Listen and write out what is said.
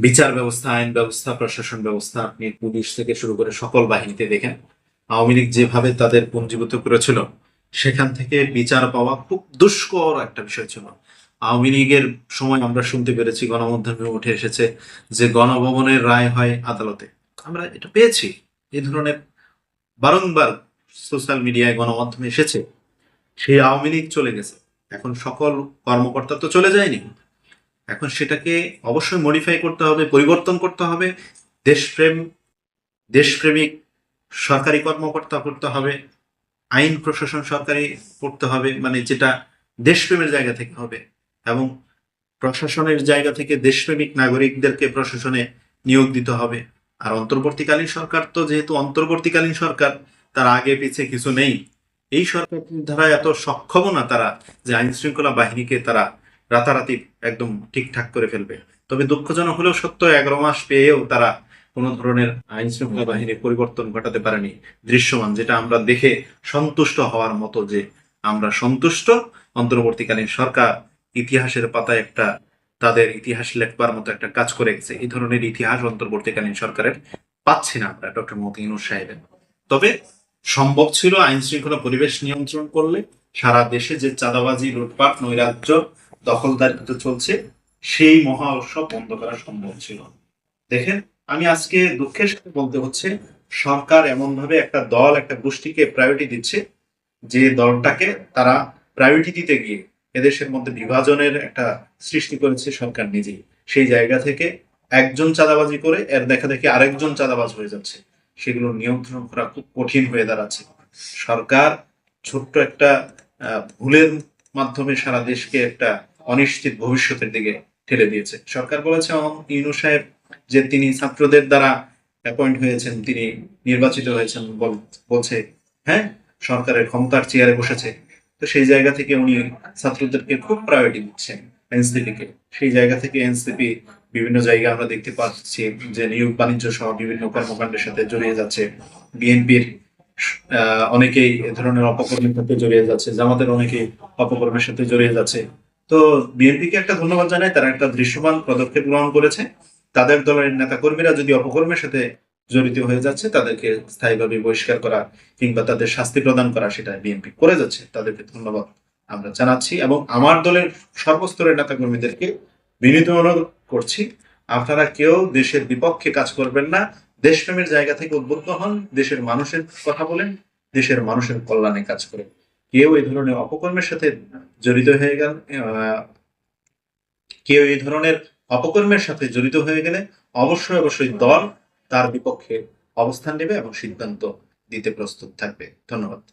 বিচার ব্যবস্থা, আইন ব্যবস্থা, প্রশাসন ব্যবস্থা, আপনি পুলিশ থেকে শুরু করে সকল বাহিনীতে দেখেন। আওয়ামী লীগ যেভাবে তাদের পুঞ্জীভূত করেছিল, সেখান থেকে বিচার পাওয়া খুব দুষ্কর একটা বিষয় ছিল। আওয়ামী লীগের সময় আমরা শুনতে পেরেছি, গণমাধ্যমে উঠে এসেছে যে গণভবনের রায় হয় আদালতে। আমরা এটা পেয়েছি। এই ধরনের বারংবার সোশ্যাল মিডিয়ায় গণমাধ্যমে এসেছে। সেই আওয়ামী লীগ চলে গেছে। এখন সকল কর্মকর্তা তো চলে যায়নি। এখন সেটাকে অবশ্যই মডিফাই করতে হবে, পরিবর্তন করতে হবে। দেশপ্রেম, দেশপ্রেমিক সরকারি কর্মকর্তা করতে হবে। আইন প্রশাসন সরকারি করতে হবে মানে যেটা দেশপ্রেমের জায়গা থেকে হবে। এবং প্রশাসনের জায়গা থেকে দেশপ্রেমিক নাগরিকদেরকে প্রশাসনে নিয়োগ দিতে হবে। আর অন্তর্বর্তীকালীন সরকার তো যেহেতু অন্তর্বর্তীকালীন সরকার, তার আগে পিছে কিছু নেই। এই সরকার দ্বারা এত সক্ষম না তারা যে আইন শৃঙ্খলা বাহিনীকে তারা রাতারাতি একদম ঠিকঠাক করে ফেলবে। তবে দুঃখজনক হলেও সত্য, এগারো মাস পেয়েও তারা কোনো ধরনের আইন শৃঙ্খলা বাহিনীর পরিবর্তন ঘটাতে পারেনি। দৃশ্যমান, যেটা আমরা দেখে সন্তুষ্ট হওয়ার মতো যে আমরা সন্তুষ্ট, অন্তর্বর্তীকালীন সরকার ইতিহাসের পাতায় একটা, তাদের ইতিহাস লেখবার মতো একটা কাজ করে গেছে। এই ধরনের ইতিহাস অন্তর্বর্তীকালীন সরকারের পাচ্ছি না আমরা, ডক্টর ইউনুস সাহেবের। তবে সম্ভব ছিল আইন শৃঙ্খলা পরিবেশ নিয়ন্ত্রণ করলে সারা দেশে যে চাঁদাবাজি, লুটপাট, নৈরাজ্য দখলদারিত্ব চলছে, সেই মহা উৎসব বন্ধ করা সম্ভব ছিল। দেখেন, আমি আজকে দুঃখের সাথে বলতে হচ্ছে, সরকার এমন ভাবে একটা দল, একটা গোষ্ঠীকে প্রায়োরিটি দিচ্ছে, যে দলটাকে তারা প্রায়োরিটি দিতে গিয়ে এদেশের মধ্যে বিভাজনের একটা সৃষ্টি করেছে সরকার নিজেই। সেই জায়গা থেকে একজন চাঁদাবাজি করে এর দেখা দেখি আরেকজন চাঁদাবাজ হয়ে যাচ্ছে। সেগুলো নিয়ন্ত্রণ করা খুব কঠিন হয়ে দাঁড়াচ্ছে। সরকার ছোট্ট একটা ভুলের মাধ্যমে সারা দেশকে একটা অনিশ্চিত ভবিষ্যতের দিকে ঠেলে দিয়েছে। সরকার বলেছে ইউনূস সাহেব যে তিনি ছাত্রদের দ্বারা অ্যাপয়েন্ট হয়েছেন, তিনি নির্বাচিত হয়েছেন বলছে হ্যাঁ সরকারের ক্ষমতার চেয়ারে বসেছে। তো সেই জায়গা থেকে উনি ছাত্রদেরকে খুব প্রায়োরিটি দিচ্ছেন এনসিপি কে সেই জায়গা থেকে এনসিপি বিভিন্ন জায়গায় আমরা দেখতে পাচ্ছি যে নিয়োগ বাণিজ্য সহ বিভিন্ন কর্মকাণ্ডের সাথে জড়িয়ে যাচ্ছে। বিএনপির অনেকেই এ ধরনের অপকর্মের সাথে জড়িয়ে যাচ্ছে, জামাতের অনেকেই অপকর্মের সাথে জড়িয়ে যাচ্ছে। তো বিএনপিকে একটা ধন্যবাদ জানাই, তারা একটা দৃশ্যমান পদক্ষেপ গ্রহণ করেছে। তাদের দলের নেতা কর্মীরা যদি অপকর্মের সাথে জড়িত হয়ে যাচ্ছে, তাদেরকে স্থায়ীভাবে বহিষ্কার করা কিংবা তাদের শাস্তি প্রদান করা, সেটা বিএনপি করে যাচ্ছে, তাদেরকে ধন্যবাদ আমরা জানাচ্ছি এবং আমার দলের সর্বস্তরের নেতা কর্মীদেরকে বিনীত অনুরোধ করছি, আপনারা কেউ দেশের বিপক্ষে কাজ করবেন না, দেশপ্রেমের জায়গা থেকে উদ্বুদ্ধ হন, দেশের মানুষের কথা বলেন, দেশের মানুষের কল্যাণে কাজ করেন। কেউ এই ধরনের অপকর্মের সাথে জড়িত হয়ে গেল কেউ এই ধরনের অপকর্মের সাথে জড়িত হয়ে গেলে অবশ্যই অবশ্যই দল তার বিপক্ষে অবস্থান নেবে এবং সিদ্ধান্ত দিতে প্রস্তুত থাকবে। ধন্যবাদ।